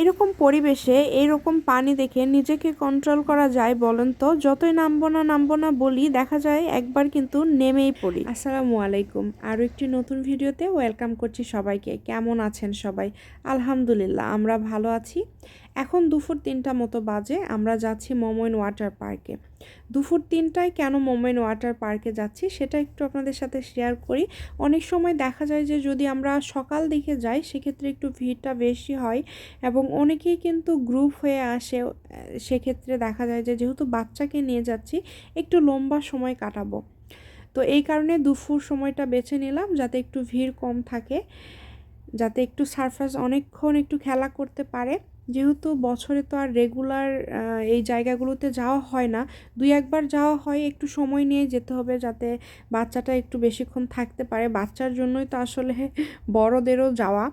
এরকম পরিবেশে এরকম পানি দেখে নিজেকে কন্ট্রোল করা যায় বলেন তো? যতই নামবো না নামবো না বলি, দেখা যায় একবার কিন্তু নেমেই পড়ি। আসসালামু আলাইকুম। আরও একটি নতুন ভিডিওতে ওয়েলকাম করছি সবাইকে। কেমন আছেন সবাই? আলহামদুলিল্লাহ, আমরা ভালো আছি। এখন দুপুর তিনটা মতো বাজে, আমরা যাচ্ছি মোমোইন ওয়াটার পার্কে দুপুর তিনটায় কেন মোমোইন ওয়াটার পার্কে যাচ্ছি, সেটা একটু আপনাদের সাথে শেয়ার করি। অনেক সময় দেখা যায় যে, যদি আমরা সকাল দিকে যাই, সেক্ষেত্রে একটু ভিড়টা বেশি হয় এবং অনেকেই কিন্তু গ্রুপ হয়ে আসে। সেক্ষেত্রে দেখা যায় যে, যেহেতু বাচ্চাকে নিয়ে যাচ্ছি, একটু লম্বা সময় কাটাবো। তো এই কারণে দুপুর সময়টা বেছে নিলাম, যাতে একটু ভিড় কম থাকে। যাতে একটু সারফাস অনেকক্ষণ একটু খেলা করতে পারে। যেহেতু বছরে তো আর রেগুলার এই জায়গাগুলোতে যাওয়া হয় না। দুই একবার যাওয়া হয়, একটু সময় নিয়ে যেতে হবে যাতে বাচ্চাটা একটু বেশিক্ষণ থাকতে পারে। বাচ্চার জন্যই তো আসলে বড়দেরও যাওয়া।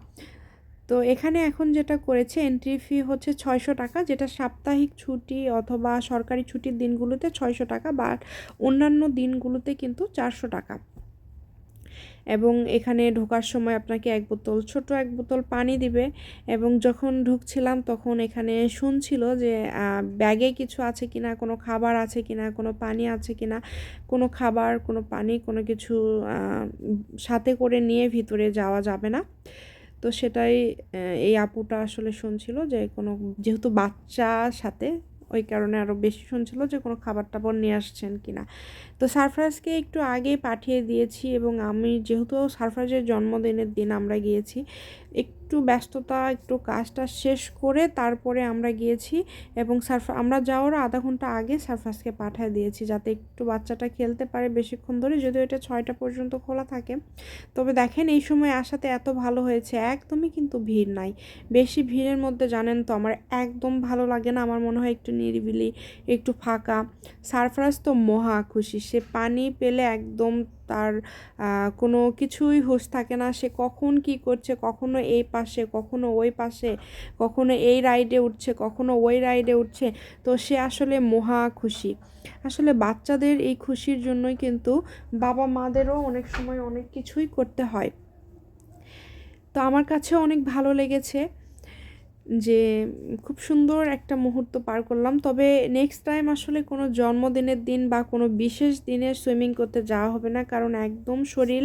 তো এখানে এখন যেটা করেছে এন্ট্রি ফি হচ্ছে ছয়শো টাকা, যেটা সাপ্তাহিক ছুটি অথবা সরকারি ছুটির দিনগুলোতে ছয়শো টাকা, বা অন্যান্য দিনগুলোতে কিন্তু চারশো টাকা। এবং এখানে ঢোকার সময় আপনাকে এক বোতল, ছোট এক বোতল পানি দিবে এবং যখন ঢুকছিলাম তখন এখানে শুনছিল যে ব্যাগে কিছু আছে কিনা, কোনো খাবার আছে কিনা, কোনো পানি আছে কিনা, কোনো খাবার, কোনো পানি, কোনো কিছু সাথে করে নিয়ে ভিতরে যাওয়া যাবে না। তো সেটাই এই আপুটা আসলে শুনছিল যে কোনো, যেহেতু বাচ্চা সাথে ওই কারণে আরও বেশি শুনছিল যে কোনো খাবার টাবার নিয়ে আসছেন কি না তো সারফরাজকে একটু আগে পাঠিয়ে দিয়েছি এবং আমি যেহেতু সারফরাজের জন্মদিনের দিন আমরা গিয়েছি একটু ব্যস্ততা, একটু কাজটা শেষ করে তারপরে আমরা গিয়েছি এবং সারফা, আমরা যাওয়ার আধা ঘণ্টা আগে সারফাসকে পাঠিয়ে দিয়েছি যাতে একটু বাচ্চাটা খেলতে পারে বেশিক্ষণ ধরে, যদিও এটা ছয়টা পর্যন্ত খোলা থাকে। তবে দেখেন এই সময় আসাতে এত ভালো হয়েছে, একদমই কিন্তু ভিড় নাই। বেশি ভিড়ের মধ্যে জানেন তো, আমার একদম ভালো লাগে না, আমার মনে হয় একটু নিরিবিলি, একটু ফাঁকা। সারফরাজ তো মহা খুশি, সে পানি পেলে একদম তার কোনো কিছুই হুঁশ থাকে না। সে কখন কি করছে, কখনো এই পাশে, কখনো ওই পাশে, কখনো এই রাইডে উঠছে, কখনো ওই রাইডে উঠছে। তো সে আসলে মহা খুশি। আসলে বাচ্চাদের এই খুশির জন্যই কিন্তু বাবা মাদেরও অনেক সময় অনেক কিছুই করতে হয়। তো আমার কাছে অনেক ভালো লেগেছে। যে খুব সুন্দর একটা মুহূর্ত পার করলাম। তবে নেক্সট টাইম আসলে কোনো জন্মদিনের দিন বা কোনো বিশেষ দিনে সুইমিং করতে যাওয়া হবে না। কারণ একদম শরীর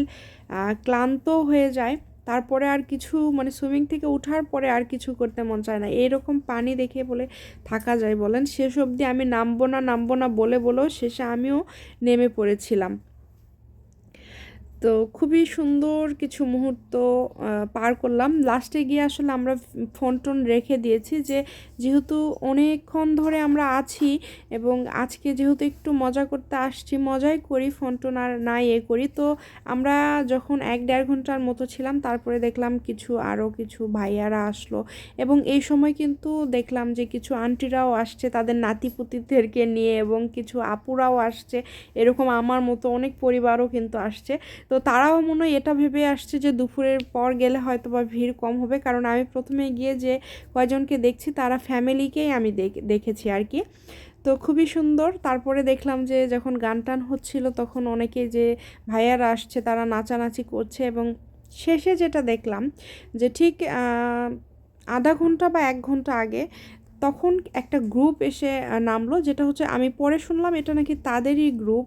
ক্লান্ত হয়ে যায়। তারপরে আর কিছু মানে সুইমিং থেকে ওঠার পরে আর কিছু করতে মন চায় না। এইরকম পানি দেখে বলে থাকা যায় বলেন। শেষ অবধি আমি নামবো না নামবো না বলে বলেও শেষে আমিও নেমে পড়েছিলাম। তো খুবই সুন্দর কিছু মুহূর্ত পার করলাম। লাস্টে গিয়ে আসলে আমরা ফোন টোন রেখে দিয়েছি যে, যেহেতু অনেকক্ষণ ধরে আমরা আছি এবং আজকে যেহেতু একটু মজা করতে আসছি, মজাই করি ফোন টোন আর না ইয়ে করি। তো আমরা যখন এক দেড় ঘণ্টার মতো ছিলাম, তারপরে দেখলাম কিছু আরও কিছু ভাইয়ারা আসলো এবং এই সময় কিন্তু দেখলাম যে কিছু আন্টিরাও আসছে, তাদের নাতিপুতিদেরকে নিয়ে এবং কিছু আপুরাও আসছে। এরকম আমার মতো অনেক পরিবারও কিন্তু আসছে। তো তারাও মনে হয় এটা ভেবে আসছে যে দুপুরের পর গেলে হয়তো বা ভিড় কম হবে। কারণ আমি প্রথমে গিয়ে যে কয়জনকে দেখছি, তারা ফ্যামিলিকেই আমি দেখেছি আর কি। তো খুবই সুন্দর। তারপরে দেখলাম যে যখন গান টান হচ্ছিল, তখন অনেকে যে ভাইয়ারা আসছে, তারা নাচানাচি করছে এবং শেষে যেটা দেখলাম যে ঠিক আধা ঘণ্টা বা এক ঘণ্টা আগে তখন একটা গ্রুপ এসে নামলো, যেটা হচ্ছে আমি পরে শুনলাম এটা নাকি তাদেরই গ্রুপ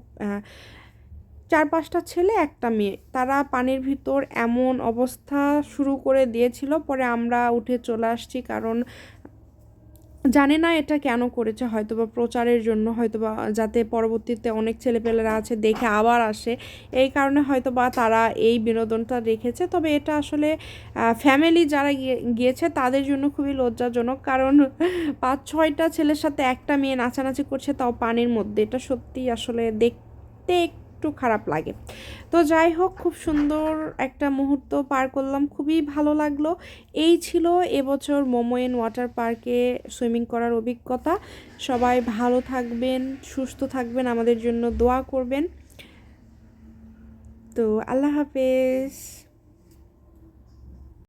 চার পাঁচটা ছেলে, একটা মেয়ে। তারা পানির ভিতর এমন অবস্থা শুরু করে দিয়েছিল, পরে আমরা উঠে চলে আসছি কারণ জানে না এটা কেন করেছে হয়তো বা প্রচারের জন্য হয়তো বা যাতে পরবর্তীতে অনেক ছেলেপেলেরা আছে, দেখে আবার আসে। এই কারণে হয়তো বা তারা এই বিনোদনটা রেখেছে। তবে এটা আসলে ফ্যামিলি যারা গিয়েছে তাদের জন্য খুবই লজ্জাজনক কারণ পাঁচ ছয়টা ছেলের সাথে একটা মেয়ে নাচানাচি করছে তাও পানির মধ্যে। এটা সত্যি আসলে দেখতে একটু খারাপ লাগে। তো যাই হোক, খুব সুন্দর একটা মুহূর্ত পার করলাম, খুবই ভালো লাগল। এই ছিল এবছর মোমোয়েন ওয়াটার পার্কে সুইমিং করার অভিজ্ঞতা। সবাই ভালো থাকবেন, সুস্থ থাকবেন, আমাদের জন্য দোয়া করবেন। তো আল্লাহ হাফেজ।